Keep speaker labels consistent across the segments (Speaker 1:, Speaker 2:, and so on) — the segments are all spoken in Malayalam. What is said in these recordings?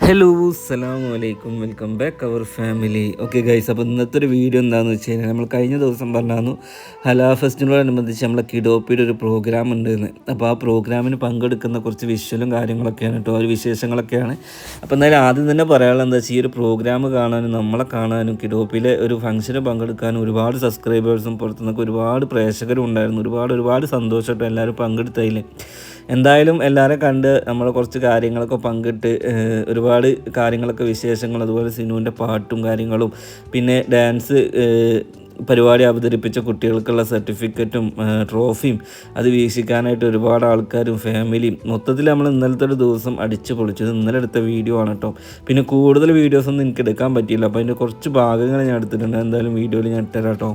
Speaker 1: ഹലോ അസ്സാം അലൈക്കും welcome back our family okay guys അപ്പോൾ ഇന്നത്തെ ഒരു വീഡിയോ എന്താണെന്ന് വെച്ച് കഴിഞ്ഞാൽ നമ്മൾ കഴിഞ്ഞ ദിവസം പറഞ്ഞായിരുന്നു ഹലാ ഫെസ്റ്റിനോടനുബന്ധിച്ച് നമ്മളെ കിഡോപ്പിയുടെ ഒരു പ്രോഗ്രാം ഉണ്ട് എന്ന് അപ്പോൾ ആ പ്രോഗ്രാമിന് പങ്കെടുക്കുന്ന കുറച്ച് വിഷ്വലും കാര്യങ്ങളൊക്കെയാണ് കേട്ടോ ഒരു വിശേഷങ്ങളൊക്കെയാണ്. അപ്പോൾ എന്തായാലും ആദ്യം തന്നെ പറയാനുള്ളത് എന്താ വെച്ചാൽ ഈ ഒരു പ്രോഗ്രാം കാണാനും നമ്മളെ കാണാനും കിഡോപ്പിലെ ഒരു ഫംഗ്ഷന് പങ്കെടുക്കാനും ഒരുപാട് സബ്സ്ക്രൈബേഴ്സും പുറത്തുനിന്നൊക്കെ ഒരുപാട് പ്രേക്ഷകരും ഉണ്ടായിരുന്നു. ഒരുപാട് ഒരുപാട് സന്തോഷമായിട്ട് എല്ലാവരും പങ്കെടുത്തതിൽ എന്തായാലും എല്ലാവരും കണ്ട് നമ്മൾ കുറച്ച് കാര്യങ്ങളൊക്കെ പങ്കിട്ട് ഒരുപാട് കാര്യങ്ങളൊക്കെ വിശേഷങ്ങൾ അതുപോലെ സിനുവിന്റെ പാട്ടും കാര്യങ്ങളും പിന്നെ ഡാൻസ് പരിപാടി അവതരിപ്പിച്ച കുട്ടികൾക്കുള്ള സർട്ടിഫിക്കറ്റും ട്രോഫിയും അത് വീക്ഷിക്കാനായിട്ട് ഒരുപാട് ആൾക്കാരും ഫാമിലിയും മൊത്തത്തിൽ നമ്മൾ ഇന്നലത്തെ ഒരു ദിവസം അടിച്ചു പൊളിച്ചത് ഇന്നലെ എടുത്ത വീഡിയോ ആണ് കേട്ടോ. പിന്നെ കൂടുതൽ വീഡിയോസ് ഒന്നും എനിക്ക് എടുക്കാൻ പറ്റിയില്ല. അപ്പോൾ അതിന്റെ കുറച്ച് ഭാഗങ്ങൾ ഞാൻ എടുത്തിട്ടുണ്ട്. എന്തായാലും വീഡിയോയിൽ ഞാൻ ഇട്ടുതരാം കേട്ടോ.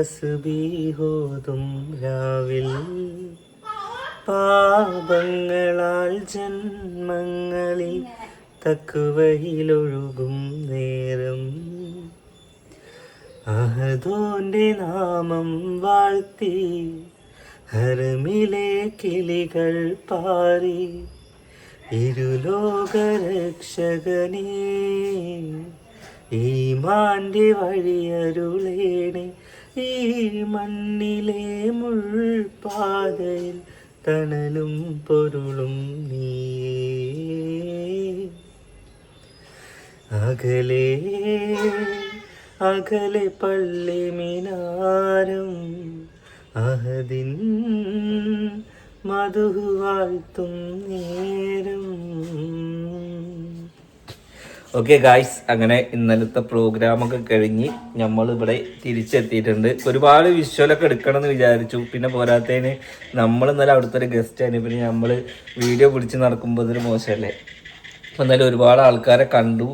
Speaker 1: തസ്ബീഹോതും രാവിൽ. പാപങ്ങളാൽ ജന്മങ്ങളിൽ തക്കുവയിലൊഴുകും നേരം. അഹദോന്റെ നാമം വാഴ്ത്തി ഹരമിലെ കിളികൾ പാറി. ഇരുലോകരക്ഷകനേ മാണ്ടി വഴിയരുളേണേ ഈ മണ്ണിലെ മുൾപാതയിൽ തണലും പൊരുളും നീ അകലെ അകലെ പള്ളി മിനാരം അഹദിൻ മധു വാഴ്ത്തും നേരം. ഓക്കെ ഗായ്സ് അങ്ങനെ ഇന്നലത്തെ പ്രോഗ്രാമൊക്കെ കഴിഞ്ഞ് നമ്മളിവിടെ തിരിച്ചെത്തിയിട്ടുണ്ട്. ഒരുപാട് വിഷ്വലൊക്കെ എടുക്കണം എന്ന് വിചാരിച്ചു. പിന്നെ പോരാത്തതിന് നമ്മൾ ഇന്നലെ അവിടുത്തെ ഒരു ഗസ്റ്റ് ആയിരുന്നു പിന്നെ നമ്മൾ വീഡിയോ പിടിച്ച് നടക്കുമ്പോൾ അതൊരു മോശമല്ലേ? അപ്പം എന്നാലും ഒരുപാട് ആൾക്കാരെ കണ്ടു.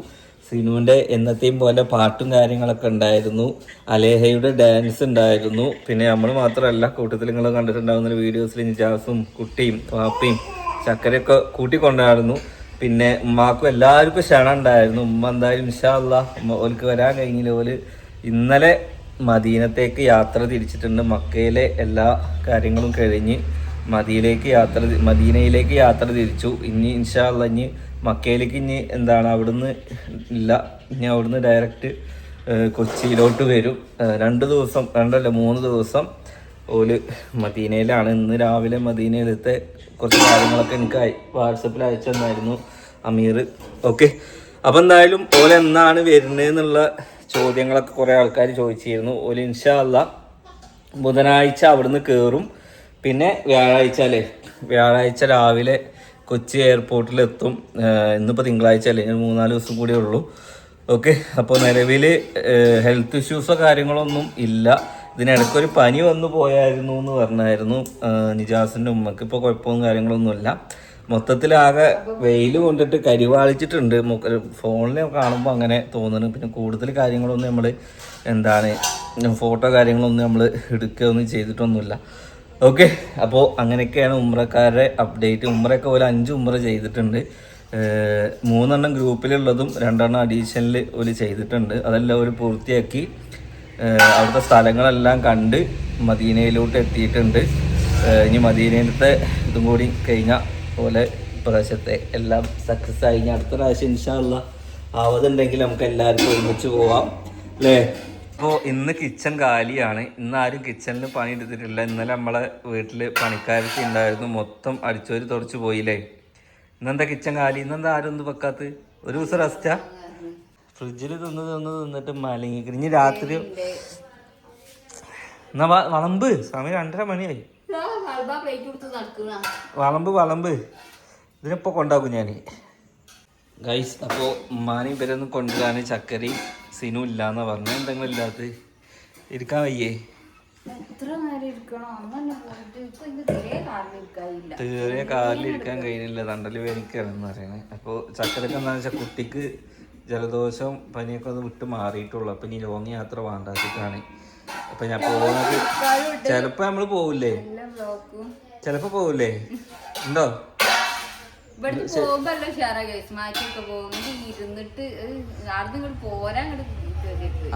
Speaker 1: സിനുവിന്റെ എന്നത്തെയും പോലെ പാട്ടും കാര്യങ്ങളൊക്കെ ഉണ്ടായിരുന്നു. അലേഹയുടെ ഡാൻസ് ഉണ്ടായിരുന്നു. പിന്നെ നമ്മൾ മാത്രമല്ല കൂട്ടത്തിൽ നിങ്ങൾ കണ്ടിട്ടുണ്ടാകുന്ന വീഡിയോസിൽ നിജാസും കുട്ടിയും പാപ്പയും ചക്കരയൊക്കെ കൂട്ടിക്കൊണ്ടായിരുന്നു. പിന്നെ ഉമ്മാക്കും എല്ലാവർക്കും ക്ഷണം ഉണ്ടായിരുന്നു. ഉമ്മ എന്തായാലും ഇൻഷാല്ല ഉമ്മ ഓൽക്ക് വരാൻ കഴിഞ്ഞില്ല. ഓൽ ഇന്നലെ മദീനത്തേക്ക് യാത്ര തിരിച്ചിട്ടുണ്ട്. മക്കയിലെ എല്ലാ കാര്യങ്ങളും കഴിഞ്ഞ് മദീനയിലേക്ക് യാത്ര മദീനയിലേക്ക് യാത്ര തിരിച്ചു. ഇനി ഇൻഷാല്ല ഇനി മക്കയിലേക്ക് ഇനി എന്താണ് അവിടുന്ന് ഇല്ല. ഇനി അവിടുന്ന് ഡയറക്റ്റ് കൊച്ചിയിലോട്ട് വരും. രണ്ട് ദിവസം രണ്ടല്ല മൂന്ന് ദിവസം ഓൽ മദീനയിലാണ്. ഇന്ന് രാവിലെ മദീനയിലത്തെ കുറച്ച് കാര്യങ്ങളൊക്കെ എനിക്ക് വാട്സപ്പിൽ അയച്ചു തന്നായിരുന്നു അമീർ. ഓക്കെ. അപ്പം എന്തായാലും ഓൽ എന്നാണ് വരുന്നതെന്നുള്ള ചോദ്യങ്ങളൊക്കെ കുറേ ആൾക്കാർ ചോദിച്ചിരുന്നു. ഓൽ ഇൻഷാ അല്ലാ ബുധനാഴ്ച അവിടുന്ന് കയറും പിന്നെ വ്യാഴാഴ്ച അല്ലേ? വ്യാഴാഴ്ച രാവിലെ കൊച്ചി എയർപോർട്ടിലെത്തും ഇന്നിപ്പോൾ തിങ്കളാഴ്ച അല്ലേ? ഇനി മൂന്നാൽ ദിവസം കൂടിയേ ഉള്ളൂ. ഓക്കെ. അപ്പോൾ നിലവിൽ ഹെൽത്ത് ഇഷ്യൂസോ കാര്യങ്ങളൊന്നും ഇല്ല. ഇതിനിടയ്ക്കൊരു പനി വന്നു പോയായിരുന്നു എന്ന് പറഞ്ഞായിരുന്നു നിജാസിന്റെ ഉമ്മക്ക്. ഇപ്പോൾ കുഴപ്പവും കാര്യങ്ങളൊന്നുമില്ല. മൊത്തത്തിലാകെ വെയിൽ കൊണ്ടിട്ട് കരിവാളിച്ചിട്ടുണ്ട് ഫോണിൽ കാണുമ്പോൾ അങ്ങനെ തോന്നുന്നു. പിന്നെ കൂടുതൽ കാര്യങ്ങളൊന്നും നമ്മൾ എന്താണ് ഫോട്ടോ കാര്യങ്ങളൊന്നും നമ്മൾ എടുക്കുകയൊന്നും ചെയ്തിട്ടൊന്നുമില്ല. ഓക്കെ അപ്പോൾ അങ്ങനെയൊക്കെയാണ് ഉമ്രക്കാരുടെ അപ്ഡേറ്റ്. ഉമ്രയൊക്കെ ഒരു അഞ്ച് ഉമ്ര ചെയ്തിട്ടുണ്ട്. മൂന്നെണ്ണം ഗ്രൂപ്പിലുള്ളതും രണ്ടെണ്ണം അഡീഷണൽ ഒരു ചെയ്തിട്ടുണ്ട്. അതെല്ലാം ഒരു പൂർത്തിയാക്കി. അവിടുത്തെ സ്ഥലങ്ങളെല്ലാം കണ്ട് മദീനയിലോട്ട് എത്തിയിട്ടുണ്ട്. ഇനി മദീനയിലത്തെ ഇതും കൂടി കഴിഞ്ഞ പോലെ പ്രദേശത്തെ എല്ലാം സക്സസ് ആയി. ഇനി അടുത്ത പ്രാവശ്യം ഇൻഷാള്ള ആവതുണ്ടെങ്കിൽ നമുക്ക് എല്ലാവർക്കും ഒരുമിച്ച് പോവാം. അല്ലേ? അപ്പോൾ ഇന്ന് കിച്ചൺ കാലിയാണ്. ഇന്ന് ആരും കിച്ചണിൽ പണി എടുത്തിട്ടില്ല. ഇന്നലെ നമ്മളെ വീട്ടിൽ പണിക്കാരത്തി ഉണ്ടായിരുന്നു. മൊത്തം അടിച്ചോരി തുടച്ചു പോയില്ലേ? ഇന്നെന്താ കിച്ചൺ കാലി? ഇന്നെന്താ ആരും ഒന്നും വെക്കാത്ത ഒരു ദിവസം റെസ്റ്റാ ഫ്രിഡ്ജിൽ തിന്ന് തിന്ന് തിന്നിട്ട് മലങ്ങി ഇനി രാത്രി എന്നാ വളമ്പ്. സമയം രണ്ടര മണിയായി. വളമ്പ് വളമ്പ്. ഇതിനിപ്പോ കൊണ്ടാക്കും ഞാൻ ഗൈസ് അപ്പോൾ ഉമ്മാനി ഇവരൊന്നും കൊണ്ടുവരാൻ ചക്കരി സിനു ഇല്ലാന്ന് പറഞ്ഞു. എന്തെങ്കിലും ഇല്ലാത്ത? ഇരിക്കാൻ വയ്യേ.
Speaker 2: തീരെ കാലിൽ
Speaker 1: തീരെ കാലിലിരിക്കാൻ കഴിയുന്നില്ല. തണ്ടൽ വേനിക്കാണെന്ന് പറയണേ. അപ്പോൾ ചക്കരക്ക് എന്താണെന്ന് വെച്ചാൽ കുട്ടിക്ക് ജലദോഷം പനിയൊക്കെ ഒന്ന് വിട്ട് മാറിയിട്ടുള്ളൂ. അപ്പം ഇനി ലോങ് യാത്ര വേണ്ടാച്ചിട്ടാണ്. അപ്പം ഞാൻ പോകുന്നത് ചിലപ്പോൾ നമ്മൾ പോവില്ലേ? ചിലപ്പോൾ പോവില്ലേ? ഉണ്ടോ?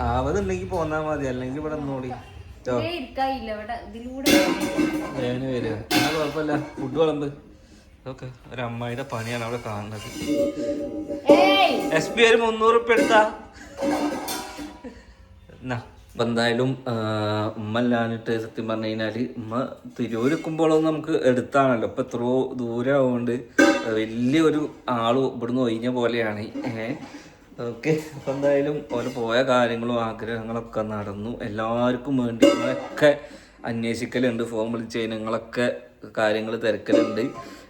Speaker 1: ആവതുണ്ടെങ്കിൽ പോന്നാ മതി. അല്ലെങ്കിൽ ഇവിടെ
Speaker 2: നോടി
Speaker 1: വേദന വരിക. എന്നാൽ കുഴപ്പമില്ല. ഫുഡ് വിളമ്പ്. ഓക്കെ ഒരു അമ്മായിയുടെ പണിയാണ് അവിടെ കാണുന്നത്. എസ് പി ഐ മുന്നൂറ് ഉപ്പ് എടുത്താ. എന്നാ. അപ്പൊ എന്തായാലും ഉമ്മ ഇല്ലാഞ്ഞിട്ട് സത്യം പറഞ്ഞു കഴിഞ്ഞാൽ ഉമ്മ തിരൂരിക്കുമ്പോഴൊന്നും നമുക്ക് എടുത്താണല്ലോ. ഇപ്പൊ എത്രയോ ദൂരം ആവുകൊണ്ട് വലിയൊരു ആൾ ഇവിടുന്ന് ഒഴിഞ്ഞ പോലെയാണ്. ഓക്കെ. അപ്പൊ എന്തായാലും ഓരോ പോയ കാര്യങ്ങളും ആഗ്രഹങ്ങളൊക്കെ നടന്നു. എല്ലാവർക്കും വേണ്ടി ഒക്കെ അന്വേഷിക്കലുണ്ട് ഫോം വിളിച്ച് നിങ്ങളൊക്കെ കാര്യങ്ങൾ തിരക്കലുണ്ട്.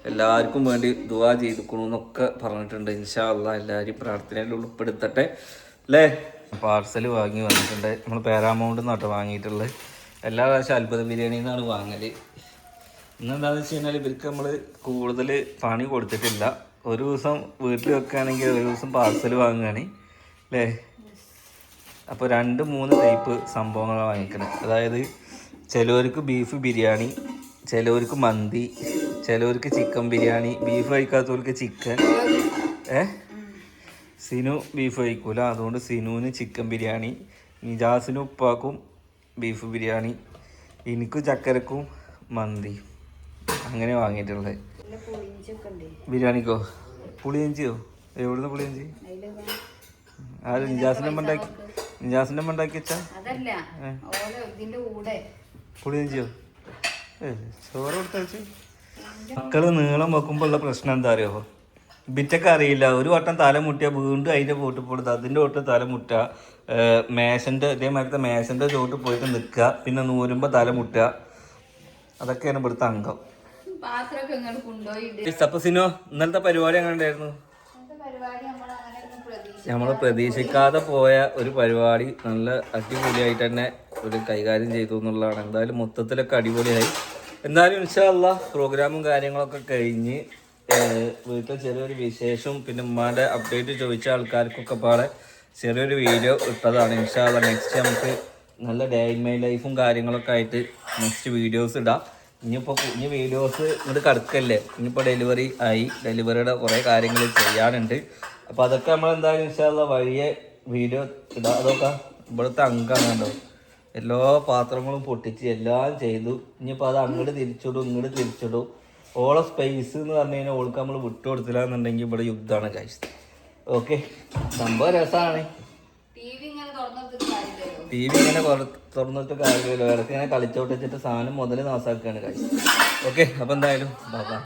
Speaker 1: എല്ലാവർക്കും വേണ്ടി ദുവാ ചെയ്തുക്കണു എന്നൊക്കെ പറഞ്ഞിട്ടുണ്ട്. ഇൻഷാ അള്ളാ എല്ലാവരും പ്രാർത്ഥനയിൽ ഉൾപ്പെടുത്തട്ടെ. അല്ലേ പാർസൽ വാങ്ങി വന്നിട്ടുണ്ട്. നമ്മൾ പേരാമൗണ്ട് നിന്നാട്ടോ വാങ്ങിയിട്ടുള്ളത് എല്ലാ പ്രാവശ്യം അത്ഭുത ബിരിയാണിയിൽ നിന്നാണ് വാങ്ങൽ ഇന്നെന്താണെന്ന് വെച്ച് കഴിഞ്ഞാൽ ഇവർക്ക് നമ്മൾ കൂടുതൽ പണി കൊടുത്തിട്ടില്ല. ഒരു ദിവസം വീട്ടിൽ വെക്കുകയാണെങ്കിൽ ഒരു ദിവസം പാർസൽ വാങ്ങുകയാണ് അല്ലേ അപ്പോൾ രണ്ട് മൂന്ന് ടൈപ്പ് സംഭവങ്ങളാണ് വാങ്ങിക്കുന്നത് അതായത് ചിലവർക്ക് ബീഫ് ബിരിയാണി ചിലവർക്ക് മന്തി ചിലവർക്ക് ചിക്കൻ ബിരിയാണി ബീഫ് കഴിക്കാത്തവർക്ക് ചിക്കൻ. ഏ? സിനു ബീഫ് കഴിക്കൂല. അതുകൊണ്ട് സിനുവിന് ചിക്കൻ ബിരിയാണി നിജാസിന് ഉപ്പാക്കും ബീഫ് ബിരിയാണി എനിക്കും ചക്കരക്കും മന്തി. അങ്ങനെ വാങ്ങിയിട്ടുള്ളത്. ബിരിയാണിക്കോ? പുളിയഞ്ചിയോ? എവിടുന്ന് പുളിയഞ്ചി? ആര് നിജാസിന്റെ ഉണ്ടാക്കി നിജാസിന്റെ ഉണ്ടാക്കി വെച്ചാ? പുളിയഞ്ചിയോ? ഏ ചോറ് കൊടുത്തയച്ചു. മക്കൾ നീളം വെക്കുമ്പോൾ ഉള്ള പ്രശ്നം എന്താ അറിയോ? ബിറ്റൊക്കെ അറിയില്ല ഒരു വട്ടം തല മുട്ടിയ വീണ്ടും അതിന്റെ പോട്ട് പോടുത്ത് അതിന്റെ തൊട്ട് തല മുട്ടുക. മേശന്റെ ഇതേമാതിരത്തെ മേശന്റെ ചോട്ട് പോയിട്ട് നിൽക്കുക. പിന്നെ നൂരുമ്പോ തല മുട്ടുക. അതൊക്കെയാണ് ഇവിടുത്തെ അംഗം. സപ്പസിനോ ഇന്നലത്തെ പരിപാടി എങ്ങനെ ഉണ്ടായിരുന്നു
Speaker 2: ഇന്നത്തെ പരിപാടി നമ്മൾ അങ്ങനെ
Speaker 1: നമ്മൾ പ്രതീക്ഷിക്കാതെ പോയ ഒരു പരിപാടി നല്ല അടിപൊളിയായിട്ട് തന്നെ ഒരു കൈകാര്യം ചെയ്തു എന്നുള്ളതാണ്. എന്തായാലും മൊത്തത്തിലൊക്കെ അടിപൊളിയായി. എന്തായാലും ഇൻഷാല്ല പ്രോഗ്രാമും കാര്യങ്ങളൊക്കെ കഴിഞ്ഞ് വീട്ടിൽ ചെറിയൊരു വിശേഷവും പിന്നെ ഉമ്മാന്റെ അപ്ഡേറ്റ് ചോദിച്ച ആൾക്കാർക്കൊക്കെ പാടെ ചെറിയൊരു വീഡിയോ ഇട്ടതാണ്. ഇൻഷാല്ല നെക്സ്റ്റ് നമുക്ക് നല്ല ഡേ ഇൻ മൈ ലൈഫും കാര്യങ്ങളൊക്കെ ആയിട്ട് നെക്സ്റ്റ് വീഡിയോസ് ഇടാം. ഇനിയിപ്പോൾ ഇനി വീഡിയോസ് ഇങ്ങോട്ട് കിടക്കല്ലേ? ഇനിയിപ്പോൾ ഡെലിവറി ആയി. ഡെലിവറിയുടെ കുറേ കാര്യങ്ങൾ ചെയ്യാനുണ്ട്. അപ്പോൾ അതൊക്കെ നമ്മൾ എന്തായാലും ഇൻഷാല്ല വഴിയെ വീഡിയോ ഇടാം. അതൊക്കെ ഇവിടുത്തെ അംഗമാണ് കണ്ടോ? എല്ലാ പാത്രങ്ങളും പൊട്ടിച്ച് എല്ലാം ചെയ്തു. ഇനിയിപ്പോൾ അത് അങ്ങോട്ട് തിരിച്ചിടും ഇങ്ങോട്ട് തിരിച്ചിടും. ഓളെ സ്പേസ് എന്ന് പറഞ്ഞു കഴിഞ്ഞാൽ ഓൾക്ക് നമ്മൾ വിട്ടു കൊടുത്തില്ല എന്നുണ്ടെങ്കിൽ ഇവിടെ യുദ്ധമാണ് കഴിച്ചത് ഓക്കെ സംഭവം രസമാണ്
Speaker 2: ടി വി ഇങ്ങനെ തുറന്നിട്ട്
Speaker 1: കാര്യമില്ല ഇടയ്ക്ക് ഇങ്ങനെ കളിച്ചോട്ട് വെച്ചിട്ട് സാധനം മുതൽ നാസാക്കുകയാണ് കഴിച്ചത് ഓക്കെ അപ്പം എന്തായാലും ബാബാ